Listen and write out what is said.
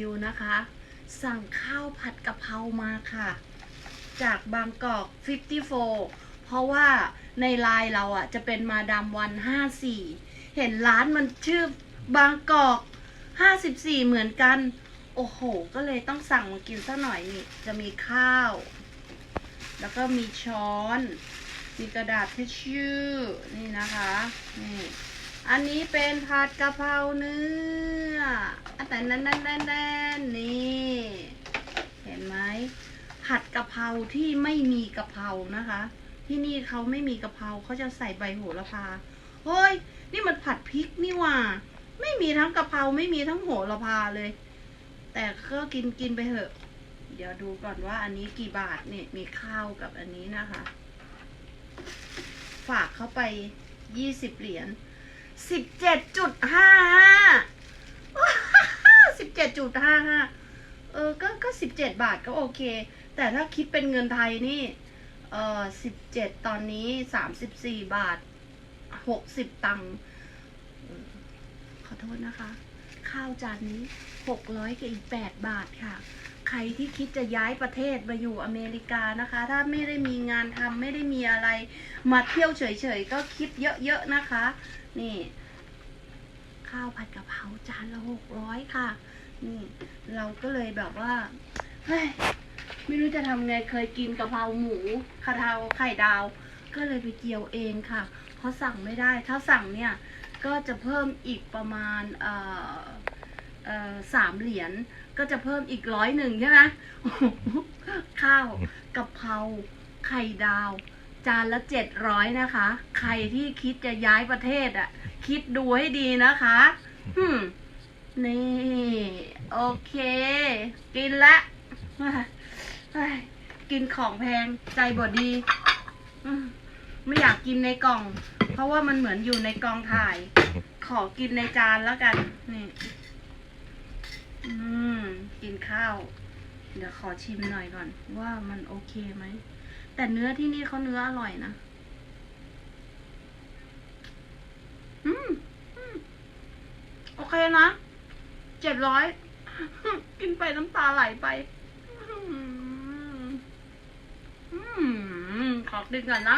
อยู่นะคะ สั่งข้าวผัดกะเพรามาค่ะ จากบางกอก 54 เพราะว่าในไลน์เราอะ จะเป็นมาดามวัน 54 เห็นร้านมันชื่อบางกอก 54 เหมือนกัน โอ้โห ก็เลยต้องสั่งมากินสักหน่อยนี่ จะมีข้าว แล้วก็มีช้อน มีกระดาษทิชชู่นี่นะคะ นี่ อันนี้เป็นผัดกะเพราเนื้ออันแต่นั้นนั่นนั่นนี่ เห็นไหมผัดกะเพราที่ไม่มีกะเพรานะคะ ที่นี่เขาไม่มีกะเพราเขาจะใส่ใบโหระพาเฮ้ย นี่มันผัดพริกนี่ว่า ไม่มีทั้งกะเพราไม่มีทั้งโหระพาเลย แต่ก็กินกินไปเถอะ เดี๋ยวดูก่อนว่าอันนี้กี่บาทเนี่ยมีข้าวกับอันนี้นะคะ ฝากเข้าไปยี่สิบเหรียญ สิบเจ็ดจุดห้าห้าสิบเจ็ดจุดห้าห้าเออ ก็ ก็สิบเจ็ดบาทก็โอเค แต่ถ้าคิดเป็นเงินไทยนี่ เออสิบเจ็ดตอนนี้สามสิบสี่บาทหกสิบตังค์ขอโทษนะคะ ข้าวจานนี้หกร้อยกับอีกแปดบาทค่ะ ใครที่คิดจะย้ายประเทศมาอยู่อเมริกานะคะ ถ้าไม่ได้มีงานทำไม่ได้มีอะไร มาเที่ยวเฉยๆก็คิดเยอะๆนะคะ นี่ ข้าวผัดกะเพราจานละหกร้อยค่ะ นี่ เราก็เลยแบบว่าเฮ้ยไม่รู้จะทำไงเคยกินกะเพราหมูกะเพราไข่ดาว ก็เลยไปเจียวเองค่ะ เพราะสั่งไม่ได้ ถ้าสั่งเนี่ยก็จะเพิ่มอีกประมาณเอ่อ สามเหรียญก็จะเพิ่มอีกร้อยหนึ่งใช่ไหมข้าวกะเพราไข่ดาว จานละเจ็ดร้อยนะคะ ใครที่คิดจะย้ายประเทศอะ คิดดูให้ดีนะคะอืมนี่ โอเค กินละกินของแพงใจบดดีไม่อยากกินในกล่อง เพราะว่ามันเหมือนอยู่ในกองถ่าย ขอกินในจานแล้วกัน นี่ อืม กินข้าว เดี๋ยวขอชิมหน่อยก่อน ว่ามันโอเคไหม แต่เนื้อที่นี่เขาเนื้ออร่อยนะ อืมโอเคนะ เจ็ดร้อย กินไปน้ำตาไหลไป อืมอืมขอดึงก่อนนะ